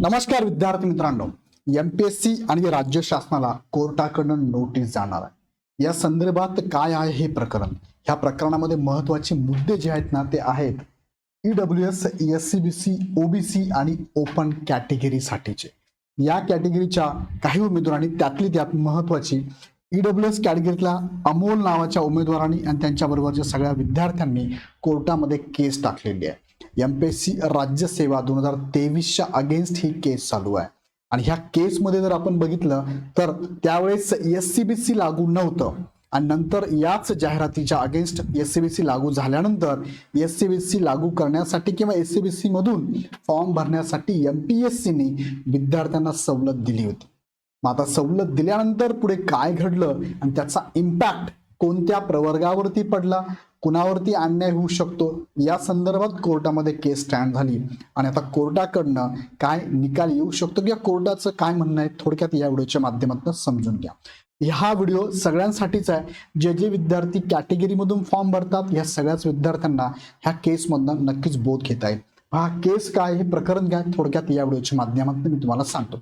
नमस्कार विद्यार्थी मित्रांनो. एमपीएससी आणि राज्य शासनाला कोर्टाकडून नोटीस जाणार आहे. या संदर्भात काय आहे हे प्रकरण? ह्या प्रकरणामध्ये महत्त्वाचे मुद्दे जे आहेत ना ते आहेत E EW S S C B C OBC आणि ओपन कॅटेगरीसाठीचे या कॅटेगरीच्या काही उमेदवारांनी त्यातली त्यात महत्वाची ईडब्ल्यू एस कॅटेगरीतल्या अमोल नावाच्या उमेदवारांनी आणि त्यांच्याबरोबरच्या सगळ्या विद्यार्थ्यांनी कोर्टामध्ये केस टाकलेली आहे. एम पी एस सी राज्यसेवा दोन हजार तेवीसच्या अगेन्स्ट ही केस चालू आहे. आणि ह्या केसमध्ये जर आपण बघितलं तर त्यावेळेस एस सी बी सी लागू नव्हतं. आणि नंतर याच जाहिरातीच्या against S C B C लागू झाल्यानंतर एस सी बी सी लागू करण्यासाठी किंवा एस सी बी सी मधून फॉर्म भरण्यासाठी एम पी एस सीने विद्यार्थ्यांना सवलत दिली होती. मग आता सवलत दिल्यानंतर पुढे काय घडलं? आणि त्याचा इम्पॅक्ट कोणत्या प्रवर्गावरती पडला? कुणावरती अन्याय होऊ शकतो? या संदर्भात कोर्टामध्ये केस स्टँड झाली. आणि आता कोर्टाकडनं काय निकाल येऊ शकतो किंवा कोर्टाचं काय म्हणणं आहे थोडक्यात या व्हिडिओच्या माध्यमातून समजून घ्या. हा व्हिडिओ सगळ्यांसाठीच आहे. जे जे विद्यार्थी कॅटेगरीमधून फॉर्म भरतात या सगळ्याच विद्यार्थ्यांना ह्या केसमधनं नक्कीच बोध घेता येईल. हा केस काय हे प्रकरण काय थोडक्यात या व्हिडिओच्या माध्यमातून मी तुम्हाला सांगतो.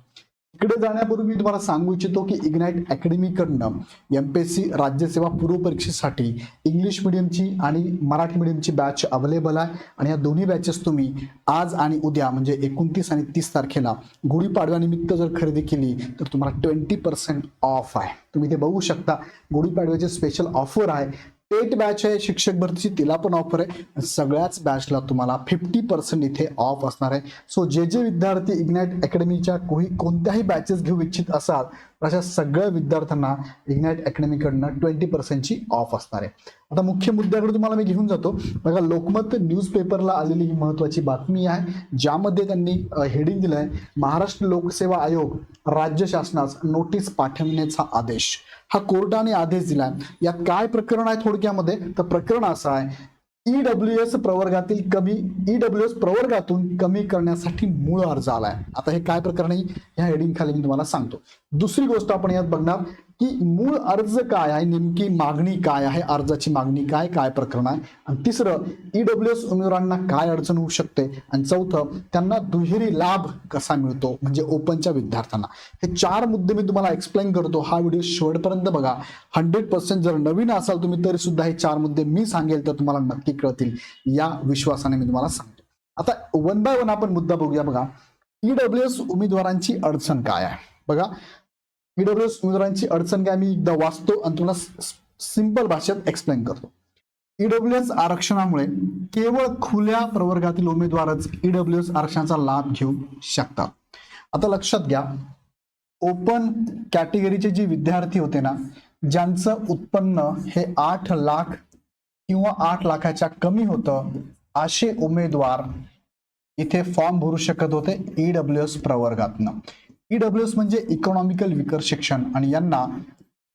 इकडे जाण्यापूर्वी मी तुम्हाला सांगू इच्छितो की इग्नाइट अकॅडमीकडनं एम पी एस सी राज्यसेवा पूर्व परीक्षेसाठी इंग्लिश मिडियमची आणि मराठी मिडियमची बॅच अवेलेबल आहे. आणि या दोन्ही बॅचेस तुम्ही आज आणि उद्या म्हणजे एकोणतीस आणि तीस तारखेला गुढीपाडव्यानिमित्त जर खरेदी केली तर तुम्हाला ट्वेंटी पर्सेंट ऑफ आहे. तुम्ही ते बघू शकता गुढीपाडव्याचे स्पेशल ऑफर आहे. एट बॅच आहे शिक्षक भरतीची तिला पण ऑफर आहे. सगळ्याच बॅचला तुम्हाला फिफ्टी पर्सेंट इथे ऑफ असणार आहे. सो जे जे विद्यार्थी इग्नाइट अकॅडमीच्या कोही कोणत्याही बॅचेस घेऊ इच्छित असाल अशा सगळ्या विद्यार्थ्यांना इग्नाइट अकॅडमीकडनं ट्वेंटी पर्सेंटची ऑफ असणार आहे. आता मुख्य मुद्द्याकडे तुम्हाला मी घेऊन जातो. बघा लोकमत न्यूजपेपरला आलेली ही महत्वाची बातमी आहे ज्यामध्ये त्यांनी हेडिंग दिलं आहे महाराष्ट्र लोकसेवा आयोग राज्य शासनास नोटीस पाठवण्याचा आदेश. हा कोर्टाने आदेश दिलाय. यात काय प्रकरण आहे थोडक्यामध्ये? तर प्रकरण असं आहे ईडब्ल्यू एस प्रवर्गातील कमी ईडब्ल्यू एस प्रवर्गातून कमी करण्यासाठी मूळ अर्ज आलाय. आता हे काय प्रकरण आहे? ह्या हेडिंग खाली मी तुम्हाला सांगतो. दुसरी गोष्ट आपण यात बघणार. की मूळ अर्ज काय आहे? नेमकी मागणी काय आहे? अर्जाची मागणी काय? काय प्रकरण आहे? आणि तिसरं ईडब्ल्यू एस उमेदवारांना काय अडचण होऊ शकते? आणि चौथं त्यांना दुहेरी लाभ कसा मिळतो? म्हणजे ओपनच्या विद्यार्थ्यांना. हे चार मुद्दे मी तुम्हाला एक्सप्लेन करतो. हा व्हिडिओ शेवटपर्यंत बघा. हंड्रेड पर्सेंट जर नवीन असाल तुम्ही तरी सुद्धा हे चार मुद्दे मी सांगेल तर तुम्हाला नक्की कळतील. या विश्वासाने मी तुम्हाला सांगतो. आता वन बाय वन आपण मुद्दा बघूया बघा. ईडब्ल्यू एस उमेदवारांची अडचण काय आहे? बघा ईडब्ल्यू एस उमेदवारांची अडचण काय मी एकदा वाचतो आणि तुम्हाला सिंपल भाषेत एक्सप्लेन करतो. ईडब्ल्यू एस आरक्षणामुळे केवळ खुल्या प्रवर्गातील उमेदवारच ईडब्ल्यू एस आरक्षणाचा लाभ घेऊ शकतात. आता लक्षात घ्या ओपन कॅटेगरीचे जे विद्यार्थी होते ना ज्यांचं उत्पन्न हे आठ लाख किंवा आठ लाखाच्या कमी होतं असे उमेदवार इथे फॉर्म भरू शकत होते ईडब्ल्यू एस प्रवर्गातनं. ईडब्ल्यू एस म्हणजे इकॉनॉमिकल विकर शिक्षण आणि यांना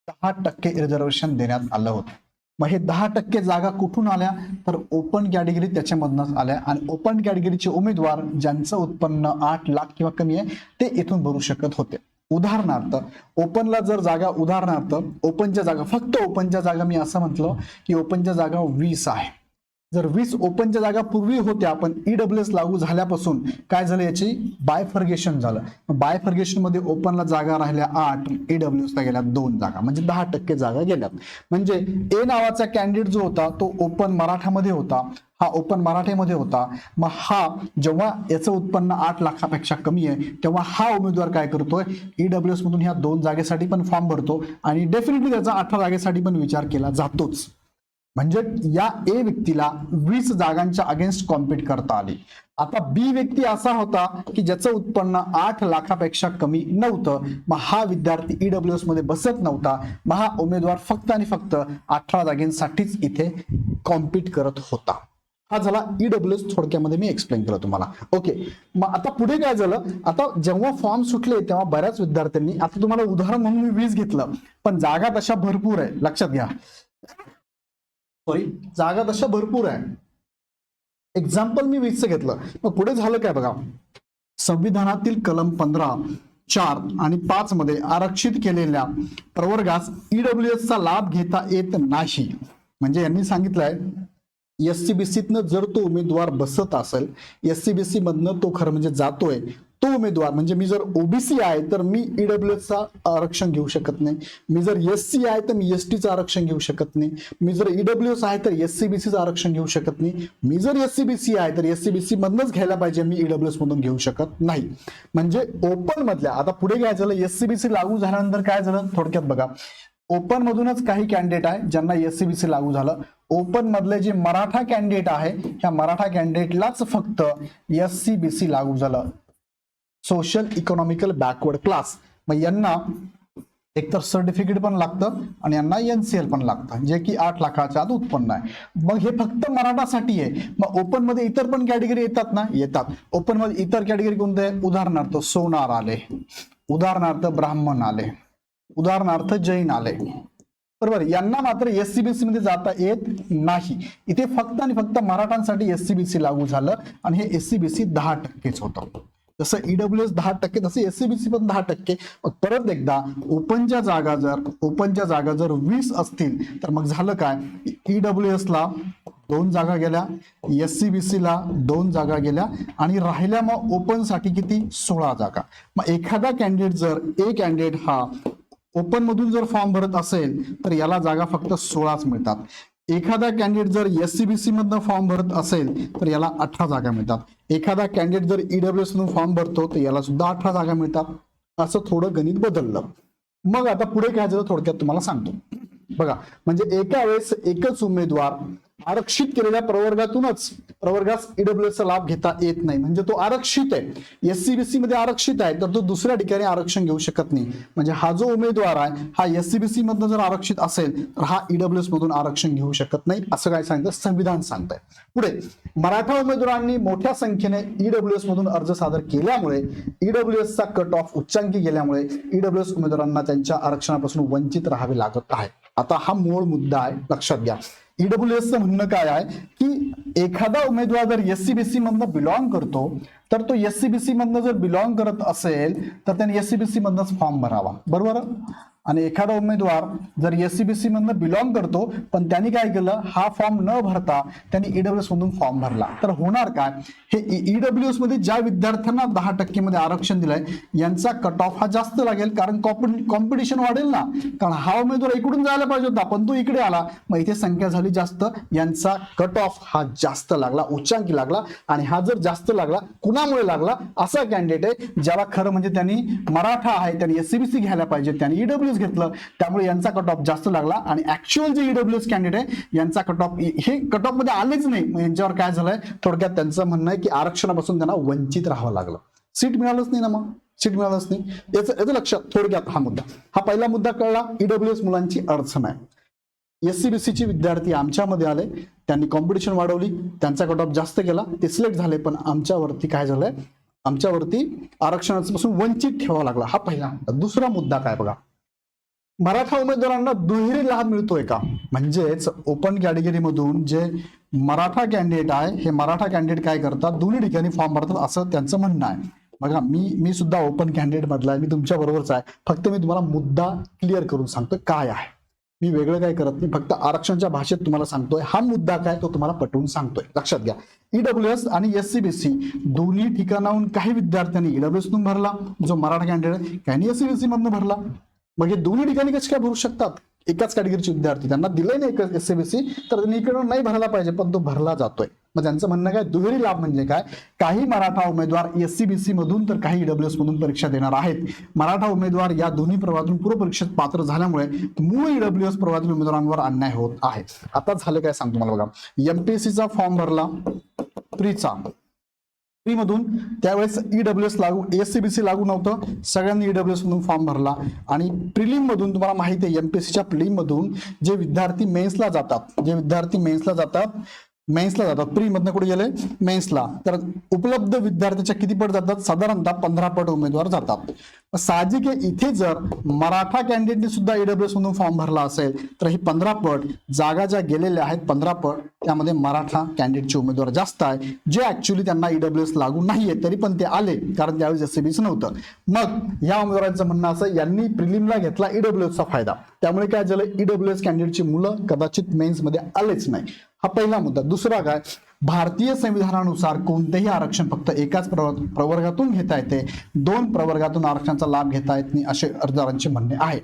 दहा टक्के रिझर्वेशन देण्यात आलं होतं. मग हे दहा टक्के जागा कुठून आल्या? तर ओपन कॅटेगरी त्याच्यामधनच आल्या. आणि ओपन कॅटेगरीचे उमेदवार ज्यांचं उत्पन्न आठ लाख किंवा कमी आहे ते इथून भरू शकत होते. उदाहरणार्थ ओपनला जर जागा उदाहरणार्थ ओपनच्या जागा फक्त ओपनच्या जागा मी असं म्हटलं की ओपनच्या जागा वीस आहे. जर वीस ओपनच्या जागा पूर्वी होत्या पण ईडब्ल्यू एस लागू झाल्यापासून काय झालं याची? बायफर्गेशन झालं. बायफर्गेशनमध्ये ओपनला जागा राहिल्या आठ ईडब्ल्यू एसला गेल्या दोन जागा म्हणजे दहा टक्के जागा गेल्या म्हणजे ए नावाचा कॅन्डिडेट जो होता तो ओपन मराठामध्ये होता. हा ओपन मराठीमध्ये होता. मग हा जेव्हा याचं उत्पन्न आठ लाखापेक्षा कमी आहे तेव्हा हा उमेदवार काय करतोय? ईडब्ल्यू एस मधून ह्या दोन जागेसाठी पण फॉर्म भरतो आणि डेफिनेटली त्याचा अठरा जागेसाठी पण विचार केला जातोच. म्हणजे या ए व्यक्तीला वीस जागांच्या अगेन्स्ट कॉम्पीट करता आली. आता बी व्यक्ती असा होता की ज्याचं उत्पन्न आठ लाखापेक्षा कमी नव्हतं. मग हा विद्यार्थी ईडब्ल्यू एसमध्ये बसत नव्हता. मग हा उमेदवार फक्त आणि फक्त अठरा जागेंसाठीच इथे कॉम्पिट करत होता. हा झाला ईडब्ल्यू एस थोडक्यामध्ये मी एक्सप्लेन केलं तुम्हाला. ओके मग आता पुढे काय झालं? आता जेव्हा फॉर्म सुटले तेव्हा बऱ्याच विद्यार्थ्यांनी आता तुम्हाला उदाहरण म्हणून मी वीस घेतलं. पण जागा तशा भरपूर आहे. लक्षात घ्या. सॉरी जागा तशा भरपूर आहे. एक्झाम्पल मी वीसचं घेतलं. मग पुढे झालं काय बघा? संविधानातील कलम पंधरा चार आणि पाच मध्ये आरक्षित केलेल्या प्रवर्गास ईडब्ल्यू चा लाभ घेता येत नाही. म्हणजे यांनी सांगितलंय एस सी बी सीतनं जर तो उमेदवार बसत असेल एस सी बी सी मधनं तो खरं म्हणजे जातोय तो उमेदवार म्हणजे मी जर ओबीसी आहे तर मी ईडब्ल्यू चा आरक्षण घेऊ शकत नाही. मी जर एस सी आहे तर मी एस टीचं आरक्षण घेऊ शकत नाही. मी जर ईडब्ल्यू एस आहे तर एस सी बी सीचं आरक्षण घेऊ शकत नाही. मी जर एस सी बी सी आहे तर एस सी बी सी मधनच घ्यायला पाहिजे मी ईडब्ल्यू एस मधून घेऊ शकत नाही. म्हणजे ओपन मधल्या आता पुढे काय झालं? एस सी बी सी लागू झाल्यानंतर काय झालं? थोडक्यात बघा. ओपन मधूनच काही कॅन्डिडेट आहे ज्यांना एस सी बी सी लागू झालं. ओपन मधले जे मराठा कॅन्डिडेट आहे ह्या मराठा कॅन्डिडेटलाच फक्त एस सी बी सी लागू झालं. सोशल इकॉनॉमिकल बॅकवर्ड क्लास मग यांना एकतर सर्टिफिकेट पण लागतं आणि यांना एनसीएल पण लागतं जे की आठ लाखाच्या आत उत्पन्न आहे. मग हे फक्त मराठासाठी आहे. मग ओपनमध्ये इतर पण कॅटेगरी येतात ना? येतात. ओपनमध्ये इतर कॅटेगरी कोणते? आहे उदाहरणार्थ सोनार आले. उदाहरणार्थ ब्राह्मण आले. उदाहरणार्थ जैन आले. बरोबर? यांना मात्र एसमध्ये जाता येत नाही. इथे फक्त आणि फक्त मराठांसाठी एस लागू झालं आणि हे एस दहा टक्केच होतं. जसं ईडब्ल्यू एस दहा टक्के तसं एससीबीसी पण दहा टक्के. मग परत एकदा ओपनच्या जागा जर ओपनच्या जागा जर वीस असतील तर मग झालं काय? ईडब्ल्यू एस ला दोन जागा गेल्या एस सी बी ला दोन जागा गेल्या आणि राहिल्या मग ओपनसाठी किती? सोळा जागा. मग एखादा कॅन्डिडेट जर ए कॅन्डिडेट हा ओपन मधून जर फॉर्म भरत असेल तर याला जागा फक्त सोळाच मिळतात. एखादा कॅन्डिडेट जर एस सी बी सीमधनं फॉर्म भरत असेल तर याला अठरा जागा मिळतात. एखादा कॅन्डिडेट जर ईडब्ल्यू एस मधून फॉर्म भरतो तर याला सुद्धा अठरा जागा मिळतात. असं थोडं गणित बदललं. मग आता पुढे काय झालं थोडक्यात तुम्हाला सांगतो. बघा म्हणजे एका वेळेस एकच उमेदवार आरक्षित केलेल्या प्रवर्गातूनच प्रवर्गास ईडब्ल्यू चा लाभ घेता येत नाही. म्हणजे तो आरक्षित आहे. एस सी बी सी मध्ये आरक्षित आहे तर तो दुसऱ्या ठिकाणी आरक्षण घेऊ शकत नाही. म्हणजे हा जो उमेदवार आहे हा एस सी बी सी मधनं जर आरक्षित असेल तर हा ईडब्ल्यू एस मधून आरक्षण घेऊ शकत नाही असं काय सांगतं संविधान सांगतंय. पुढे मराठा उमेदवारांनी मोठ्या संख्येने ईडब्ल्यू एस मधून अर्ज सादर केल्यामुळे ईडब्ल्यू एस चा कट ऑफ उच्चांकी गेल्यामुळे ईडब्ल्यू एस उमेदवारांना त्यांच्या आरक्षणापासून वंचित राहावे लागत आहे. आता हा मूळ मुद्दा आहे लक्षात घ्या. ईडब्ल्यू एसचं म्हणणं काय आहे की एखादा उमेदवार जर एस सी बी सी मधनं बिलॉंग करतो तर तो एस सी बी सी मधनं जर बिलॉंग करत असेल तर त्याने एस सी बी सी मधनच फॉर्म भरावा. बरोबर? आणि एखादा उमेदवार जर एस सी बी सी मधनं बिलॉंग करतो पण त्यांनी काय केलं? हा फॉर्म न भरता त्यांनी ईडब्ल्यू एस मधून फॉर्म भरला. तर होणार काय? हे ईडब्ल्यू एसमध्ये ज्या विद्यार्थ्यांना दहा टक्के मध्ये आरक्षण दिलंय यांचा कट ऑफ हा जास्त लागेल कारण कॉम्पिटिशन वाढेल ना. कारण हा उमेदवार इकडून जायला पाहिजे होता पण तो इकडे आला. मग इथे संख्या झाली जास्त यांचा कट ऑफ हा जास्त लागला उच्चांकी लागला आणि हा जर जास्त लागला कुणामुळे लागला? असा कॅन्डिडेट आहे ज्याला खरं म्हणजे त्यांनी मराठा आहे त्यांनी एस सी घ्यायला पाहिजे त्यांनी ईडब्ल्यू घेतलं त्यामुळे यांचा कट ऑफ जास्त लागला. आणि ऍक्च्युअल जे ईडब्ल्यू कॅन्डिडेट आहे यांचा कट ऑफ हे कट ऑफमध्ये आलेच नाही. यांच्यावर काय झालंय? थोडक्यात त्यांचं म्हणणं आहे की आरक्षणापासून त्यांना वंचित राहावं लागलं. सीट मिळालंच नाही ना मग? सीट मिळालंच नाही. याचं याचं लक्ष थोडक्यात हा मुद्दा. हा पहिला मुद्दा कळला. ईडब्ल्यू एस मुलांची अडचण आहे. एससीबीसीचे विद्यार्थी आमच्यामध्ये आले. त्यांनी कॉम्पिटिशन वाढवली. त्यांचा कट ऑफ जास्त केला. ते सिलेक्ट झाले पण आमच्यावरती काय झालंय? आमच्यावरती आरक्षणापासून वंचित ठेवावा लागला. हा पहिला मुद्दा. दुसरा मुद्दा काय बघा? मराठा उमेदवारांना दुहेरी लाभ मिळतोय का? म्हणजेच ओपन कॅटेगरीमधून जे मराठा कॅन्डिडेट आहे हे मराठा कॅन्डिडेट काय करतात? दोन्ही ठिकाणी फॉर्म भरतात असं त्यांचं म्हणणं आहे. बघा मी मी सुद्धा ओपन कॅन्डिडेट मधला आहे मी तुमच्या बरोबरच आहे. फक्त मी तुम्हाला मुद्दा क्लिअर करून सांगतो काय आहे. मी वेगळं काय करत नाही फक्त आरक्षणच्या भाषेत तुम्हाला सांगतोय. हा मुद्दा काय तो तुम्हाला पटवून सांगतोय. लक्षात घ्या. ईडब्ल्यू एस आणि एस सी बी सी दोन्ही ठिकाणाहून काही विद्यार्थ्यांनी ईडब्ल्यू एस भरला जो मराठा कॅन्डिडेट त्यांनी एस सी बी सी मधून भरला. मग हे दोन्ही ठिकाणी कसे काय भरू शकतात? एकाच कॅटेगरीचे विद्यार्थी. त्यांना दिलंय नाही एस सी सी तर त्यांनी इकडून नाही भरायला पाहिजे पण तो भरला जातोय. मग त्यांचं म्हणणं काय? दुहेरी लाभ म्हणजे काय? काही मराठा उमेदवार एस सी बी सी मधून तर काही डब्ल्यू एस मधून परीक्षा देणार आहेत. मराठा उमेदवार या दोन्ही प्रवाहातून पूर्व परीक्षेत पात्र झाल्यामुळे मूळ ईडब्ल्यू एस प्रवाहातील उमेदवारांवर अन्याय होत आहे. आता झालं काय सांगतो मला बघा. एमपीएससीचा फॉर्म भरला. प्रीचा. मधून त्यावेळेस ईडब्ल्यू एस लागू एस सी बी सी लागू नव्हतं. सगळ्यांनी ईडब्ल्यू एस मधून फॉर्म भरला. आणि प्रिलिम मधून तुम्हाला माहिती आहे एमपीएससीच्या प्रिलिम मधून जे विद्यार्थी मेन्सला जातात जे विद्यार्थी मेन्सला जातात मेन्सला जातात. प्रीमधनं कुठे गेले? मेन्सला. तर उपलब्ध विद्यार्थ्याच्या किती पट जातात? साधारणतः पंधरा पट उमेदवार जातात. साहजिक आहे इथे जर मराठा कॅन्डिडेटने सुद्धा ईडब्ल्यूएस मधून फॉर्म भरला असेल तर ही पंधरा पट जागा ज्या गेलेल्या आहेत पंधरा पट त्यामध्ये मराठा कॅन्डिडेटचे उमेदवार जास्त आहे. जे ऍक्च्युली त्यांना ईडब्ल्यूएस लागू नाहीये तरी पण ते आले कारण त्यावेळेस एससीबीच नव्हतं. मग या उमेदवारांचं म्हणणं असं यांनी प्रिलिमला घेतला ईडब्ल्यूएसचा फायदा. त्यामुळे काय झालं? ईडब्ल्यूएस कॅन्डिडेटची मुलं कदाचित मेन्समध्ये आलेच नाही. हा पहिला मुद्दा. दुसरा काय? भारतीय संविधानानुसार कोणतेही आरक्षण फक्त एकाच प्रवर- प्रवर्गातून घेता येते. दोन प्रवर्गातून आरक्षणाचा लाभ घेता येत नाही असे अर्जदारांचे म्हणणे आहे.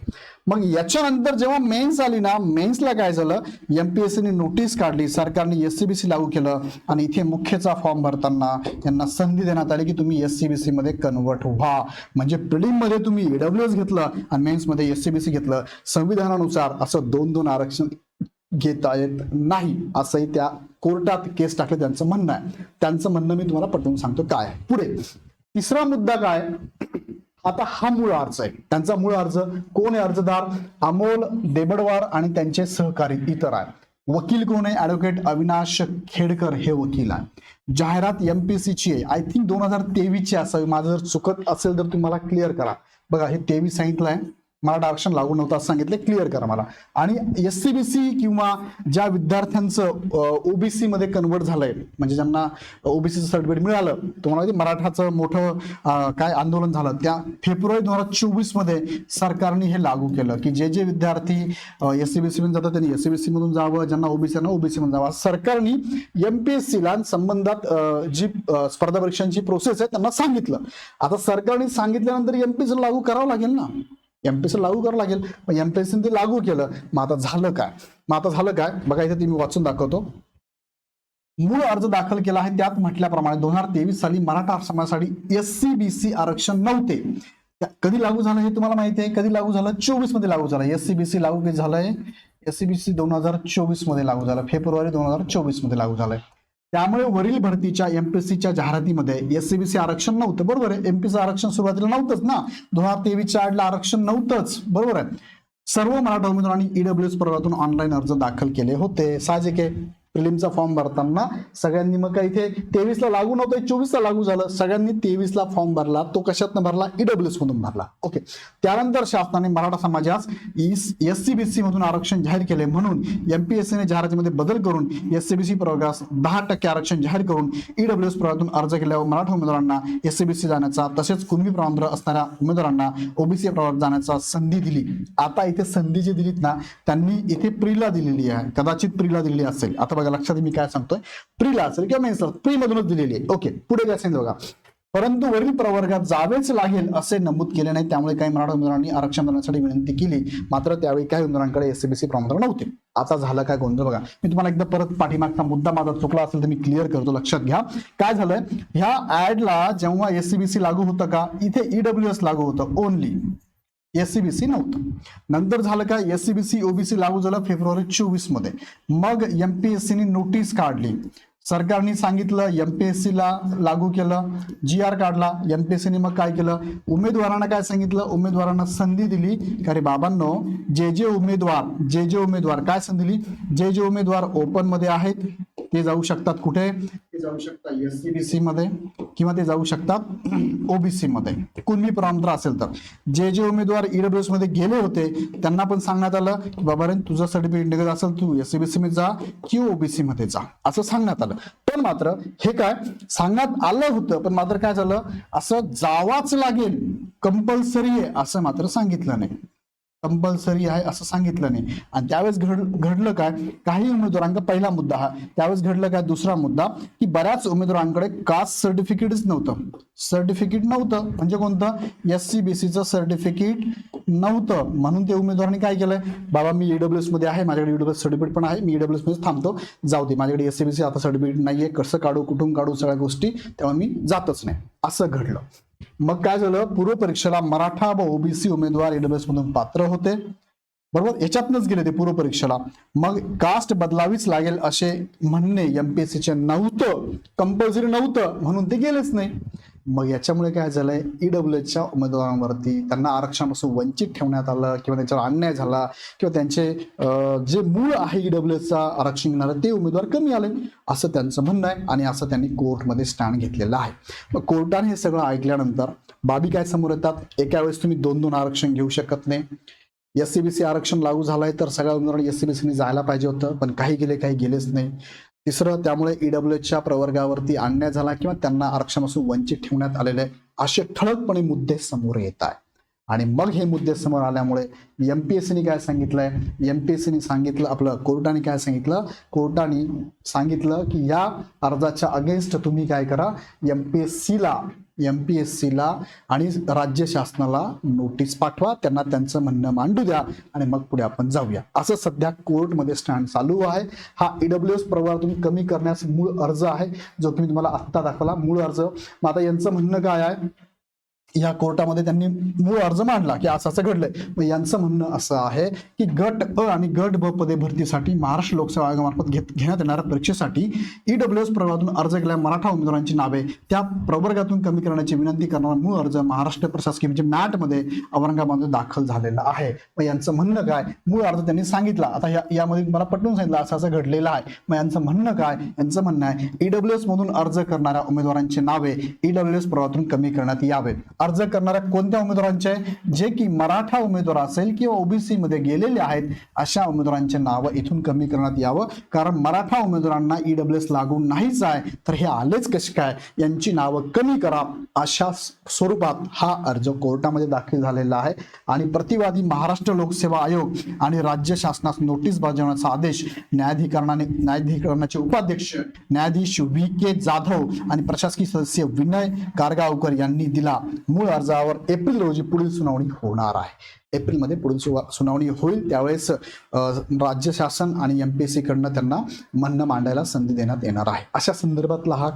मग याच्यानंतर जेव्हा मेन्स आली ना मेन्सला काय झालं? एमपीएससीने नोटीस काढली सरकारने एससीबीसी लागू केलं आणि इथे मुख्यचा फॉर्म भरताना यांना संधी देण्यात आली की तुम्ही एससीबीसी मध्ये कन्वर्ट व्हा. म्हणजे प्रिलिममध्ये तुम्ही ईडब्ल्यूएस घेतलं आणि मेन्समध्ये एससीबीसी घेतलं. संविधानानुसार असं दोन दोन आरक्षण घेता येत नाही असंही त्या कोर्टात केस टाकले त्यांचं म्हणणं आहे. त्यांचं म्हणणं मी तुम्हाला पटवून सांगतो काय आहे. पुढे तिसरा मुद्दा काय आता हा मूळ अर्ज आहे. त्यांचा मूळ अर्ज कोण आहे अर्जदार? अमोल देबडवार आणि त्यांचे सहकारी इतर आहे. वकील कोण आहे? ऍडव्होकेट अविनाश खेडकर हे वकील आहे. जाहिरात एमपीसी ची आहे. आय थिंक दोन हजार तेवीस ची असावी. माझं जर चुकत असेल तर तुम्हाला क्लिअर करा. बघा हे तेवीस सांगितलं आहे मराठा आरक्षण लागू नव्हतं असं सांगितलं. क्लिअर करा मला. आणि एस सी बी सी किंवा ज्या विद्यार्थ्यांचं ओबीसी मध्ये कन्वर्ट झालंय म्हणजे ज्यांना ओबीसीचं सर्टिफिकेट मिळालं तुम्हाला मराठाचं मोठं काय आंदोलन झालं त्या फेब्रुवारी दोन हजार चोवीसमध्ये सरकारने हे लागू केलं की जे जे विद्यार्थी एस सी बी सी मधून जातात त्यांनी एस सी बी सी मधून जावं ज्यांना ओबीसी ओबीसी मधून जावं. सरकारने एमपीएससी ला संबंधात जी स्पर्धा परीक्षांची प्रोसेस आहे त्यांना सांगितलं. आता सरकारने सांगितल्यानंतर एमपीएससी लागू करावं लागेल ना? एमपीएससी लागू करावं लागेल. मग एमपीएससी ते लागू केलं. मग आता झालं काय? मग आता झालं काय? बघा इथे ते मी वाचून दाखवतो. मूळ अर्ज दाखल केला आहे त्यात म्हटल्याप्रमाणे दोन हजार तेवीस साली मराठा समाजासाठी एस सी बी सी आरक्षण नव्हते. कधी लागू झालं हे तुम्हाला माहिती आहे? कधी लागू झालं? चोवीसमध्ये लागू झालं. एस सी बी सी लागू झालंय? एस सी बी सी दोन हजार चोवीसमध्ये लागू झालं. फेब्रुवारी दोन हजार चोवीसमध्ये लागू झालंय. त्यामुळे वरील भरतीच्या एमपीएससीच्या जाहिरातीमध्ये एस सी बी सी आरक्षण नव्हतं बरोबर आहे? एमपीचं आरक्षण सुरुवातीला नव्हतंच ना? दोन हजार तेवीसच्या आडला आरक्षण नव्हतंच बरोबर आहे? सर्व मराठा उमेदवारांनी ईडब्ल्यूएस प्रवर्गातून ऑनलाईन अर्ज दाखल केले होते. साहजिक आहे. प्रिलिमचा फॉर्म भरताना सगळ्यांनी मग काय इथे तेवीसला लागू नव्हतं चोवीसला लागू झालं. सगळ्यांनी तेवीसला फॉर्म भरला. तो कशातनं भरला? ईडब्ल्यूएस मधून भरला. ओके त्यानंतर शासनाने मराठा समाजास एस सी बी सी मधून आरक्षण जाहीर केले म्हणून एमपीएससीने जाहिरातीमध्ये बदल करून एस सी बी सी प्रवर्गास दहा टक्के आरक्षण जाहीर करून ईडब्ल्यूएस प्रवर्गातून अर्ज केल्यावर मराठा उमेदवारांना एस सी बी सी जाण्याचा तसेच कुणबी प्रमाणपत्र असणाऱ्या उमेदवारांना ओबीसी प्रवर्गात जाण्याचा संधी दिली. आता इथे संधी जी दिलीत ना त्यांनी इथे प्रीला दिलेली आहे. कदाचित प्रीला दिलेली असेल. आता बघा लक्षात मी काय सांगतोय? प्रीला असेल किंवा मेन्सला प्री मधूनच दिलेली आहे. ओके पुढे काय सांगितलं बघा. परंतु वरील प्रवर्गात जावेच लागेल असे नमूद केले नाही त्यामुळे काही मराठा उमेदवारांनी आरक्षण देण्यासाठी विनंती केली. मात्र त्यावेळी काही उमेदवारांकडे एससीबीसी प्रमाणपत्र नव्हते. आता झालं काय गोंधळ बघा. मी तुम्हाला एकदा परत पाठीमागचा मुद्दा माझा चुकला असेल तर मी क्लिअर करतो लक्षात घ्या. काय झालंय? ह्या ऍडला जेव्हा एससीबीसी लागू होतं का? इथे ईडब्ल्यूएस लागू होतं ओनली एससीबीसी नव्हतं. नंतर झालं काय? एससीबीसी ओबीसी लागू झालं फेब्रुवारी चोवीसमध्ये मग एमपीएससीने नोटीस काढली. सरकारने सांगितलं एमपीएससी ला लागू केलं. जी आर काढला. एमपीएससीने मग काय केलं? उमेदवारांना काय सांगितलं? उमेदवारांना संधी दिली. का रे बाबांनो जे जे उमेदवार जे जे उमेदवार काय संधी दिली? जे जे उमेदवार ओपनमध्ये आहेत ते जाऊ शकतात कुठे? ते जाऊ शकतात बी सीमध्ये किंवा ते जाऊ शकतात ओबीसी मध्ये. कुणबी प्रमाणपत्र असेल तर. जे जे उमेदवार ईडब्ल्यूएसमध्ये गेले होते त्यांना पण सांगण्यात आलं की बाबा रे तुझं सर्टिफिकेट निघत असेल तू एससीबीसी मध्ये जा किंवा ओबीसी मध्ये जा. असं सांगण्यात आलं. पण मात्र हे काय? सांगण्यात आलं होतं पण मात्र काय झालं? असं जावाच लागेल. कंपल्सरी आहे असं मात्र सांगितलं नाही. कंपल्सरी आहे असं सांगितलं नाही. आणि त्यावेळेस घड घडलं काय? काही उमेदवारांचा पहिला मुद्दा हा. त्यावेळेस घडलं काय? दुसरा मुद्दा की बऱ्याच उमेदवारांकडे कास्ट सर्टिफिकेटच नव्हतं. सर्टिफिकेट नव्हतं. म्हणजे कोणतं? एस सी बी सीचं सर्टिफिकेट नव्हतं. म्हणून ते उमेदवारांनी काय केलंय? बाबा मी ईडब्ल्यूएसमध्ये आहे. माझ्याकडे ईडब्ल्यूएस सर्टिफिकेट पण आहे. मी ईडब्ल्यूएसमध्ये थांबतो. जाऊ दे. माझ्याकडे एस सी बी सी आता सर्टिफिकेट नाहीये. कसं काढू कुठून काढू सगळ्या गोष्टी तेव्हा मी जातच नाही. असं घडलं. मग काय झालं? पूर्व परीक्षेला मराठा व ओबीसी उमेदवार एडब्ल्यूएस मधून पात्र होते. बरोबर? याच्यातनच गेले ते पूर्व परीक्षेला मग कास्ट बदलावीच लागेल असे म्हणणे एमपीएससीचे नव्हतं. कंपल्सरी नव्हतं. म्हणून ते गेलेच नाही. मग याच्यामुळे काय झालंय? ईडब्ल्यूएसच्या उमेदवारांवरती त्यांना आरक्षणापासून वंचित ठेवण्यात आलं किंवा त्यांच्यावर अन्याय झाला किंवा त्यांचे जे मूळ आहे ईडब्ल्यूएसचा आरक्षण घेणारं ते उमेदवार कमी आले असं त्यांचं म्हणणं आहे आणि असं त्यांनी कोर्टमध्ये स्टँड घेतलेलं आहे. मग कोर्टाने हे सगळं ऐकल्यानंतर बाबी काय समोर येतात? एका वेळेस तुम्ही दोन दोन आरक्षण घेऊ शकत नाही. एस सी बी सी आरक्षण लागू झालंय तर सगळ्या उमेदवारांनी एस सी बी सीने जायला पाहिजे होतं पण काही गेले काही गेलेच नाही. तिसरं त्यामुळे ईडब्ल्यूएचच्या प्रवर्गावरती अन्याय झाला किंवा त्यांना आरक्षणापासून वंचित ठेवण्यात आलेले असे ठळकपणे मुद्दे समोर येत आहे आणि मग हे मुद्दे समोर आल्यामुळे एम पी एस सीने काय सांगितलंय? एम पी एस सीने सांगितलं आपलं कोर्टाने काय सांगितलं? कोर्टाने सांगितलं की या अर्जाच्या अगेन्स्ट तुम्ही काय करा? एम पी एस सीला एम पी एस सीला आणि राज्य शासनाला नोटीस पाठवा. त्यांना त्यांचं म्हणणं मांडू द्या आणि मग पुढे आपण जाऊया. असं सध्या कोर्टमध्ये स्टँड चालू आहे. हा ईडब्ल्यू एस प्रवाह तुम्ही कमी करण्यास मूळ अर्ज आहे जो की मी तुम्हाला आत्ता दाखवला मूळ अर्ज. मग आता यांचं म्हणणं काय आहे? या कोर्टामध्ये त्यांनी मूळ अर्ज मांडला की असं असं घडलंय. मग यांचं म्हणणं असं आहे की गट अ आणि गट ब पदे भरतीसाठी महाराष्ट्र लोकसेवा आयोगामार्फत घेत घेण्यात येणाऱ्या परीक्षेसाठी ईडब्ल्यू एस प्रवर्गातून अर्ज केलेल्या मराठा उमेदवारांची नावे त्या प्रवर्गातून कमी करण्याची विनंती करणारा मूळ अर्ज महाराष्ट्र प्रशासकीय म्हणजे मॅटमध्ये औरंगाबादमध्ये दाखल झालेला आहे. मग यांचं म्हणणं काय? मूळ अर्ज त्यांनी सांगितला. आता या यामध्ये मला पटवून सांगितलं असं असं घडलेलं आहे. मग यांचं म्हणणं काय? यांचं म्हणणं आहे ईडब्ल्यू एस मधून अर्ज करणाऱ्या उमेदवारांची नावे ईडब्ल्यू एस प्रवर्गातून कमी करण्यात यावे. अर्ज करणाऱ्या कोणत्या उमेदवारांचे? जे की मराठा उमेदवार असेल किंवा ओबीसी मध्ये गेलेले आहेत अशा उमेदवारांचे नावं इथून कमी करण्यात यावं. कारण मराठा उमेदवारांना ईडब्ल्यू एस लागू नाहीच आहे तर हे आलेच कसे काय? यांची नावं कमी करा अशा स्वरूपात हा अर्ज कोर्टामध्ये दाखल झालेला आहे. आणि प्रतिवादी महाराष्ट्र लोकसेवा आयोग आणि राज्य शासनास नोटीस बजावण्याचा आदेश न्यायाधिकरणाने न्यायाधिकरणाचे उपाध्यक्ष न्यायाधीश व्ही के जाधव आणि प्रशासकीय सदस्य विनय कारगावकर यांनी दिला. मूळ अर्जावर एप्रिल रोजी पुढील सुनावणी होणार आहे. एप्रिलमध्ये पुढील सुवा- सुनावणी होईल त्यावेळेस राज्य शासन आणि एम पी एस कडनं त्यांना म्हणणं मांडायला संधी देण्यात येणार आहे. अशा संदर्भातला हा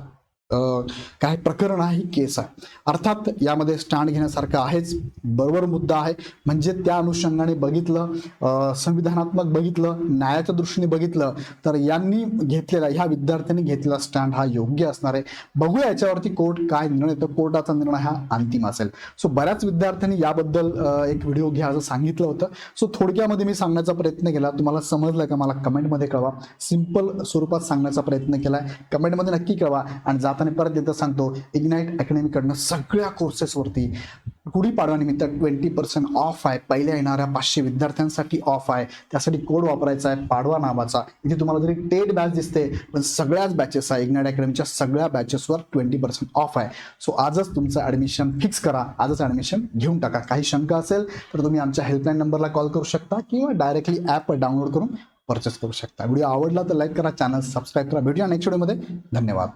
काय प्रकरण आहे केस? आहे अर्थात यामध्ये स्टँड घेण्यासारखं आहेच. बरोबर मुद्दा आहे. म्हणजे त्या अनुषंगाने बघितलं संविधानात्मक बघितलं न्यायाच्या दृष्टीने बघितलं तर यांनी घेतलेला ह्या विद्यार्थ्यांनी घेतलेला स्टँड हा योग्य असणार आहे. बघूया याच्यावरती कोर्ट काय निर्णय देतो. कोर्टाचा निर्णय हा अंतिम असेल. सो बऱ्याच विद्यार्थ्यांनी याबद्दल एक व्हिडिओ घ्या असं सांगितलं होतं. सो थोडक्यामध्ये मी सांगण्याचा प्रयत्न केला. तुम्हाला समजलं का? मला कमेंटमध्ये कळवा. सिंपल स्वरूपात सांगण्याचा प्रयत्न केला कमेंटमध्ये नक्की कळवा आणि जाताना परत एकदा सांगतो इग्नाईट अकॅडमीकडनं सगळ्या कोर्सेसवरती गुढीपाडव्यानिमित्त ट्वेंटी पर्सेंट ऑफ आहे. पहिल्या येणाऱ्या पाचशे विद्यार्थ्यांसाठी ऑफ आहे. त्यासाठी कोड वापरायचा आहे पाडवा नावाचा. इथे तुम्हाला जरी टेट बॅच दिसते पण सगळ्याच बॅचेस आहे. इग्नाईट अकॅडमीच्या सगळ्या बॅचेसवर ट्वेंटी पर्सेंट ऑफ आहे. सो आजच तुमचं ॲडमिशन फिक्स करा. आजच ॲडमिशन घेऊन टाका. काही शंका असेल तर तुम्ही आमच्या हेल्पलाईन नंबरला कॉल करू शकता किंवा डायरेक्टली ॲप डाउनलोड करून परचेस करू शकता. व्हिडिओ आवडला तर लाईक करा चॅनल सबस्क्राईब करा. भेटूया नेक्स्ट व्हिडिओमध्ये धन्यवाद.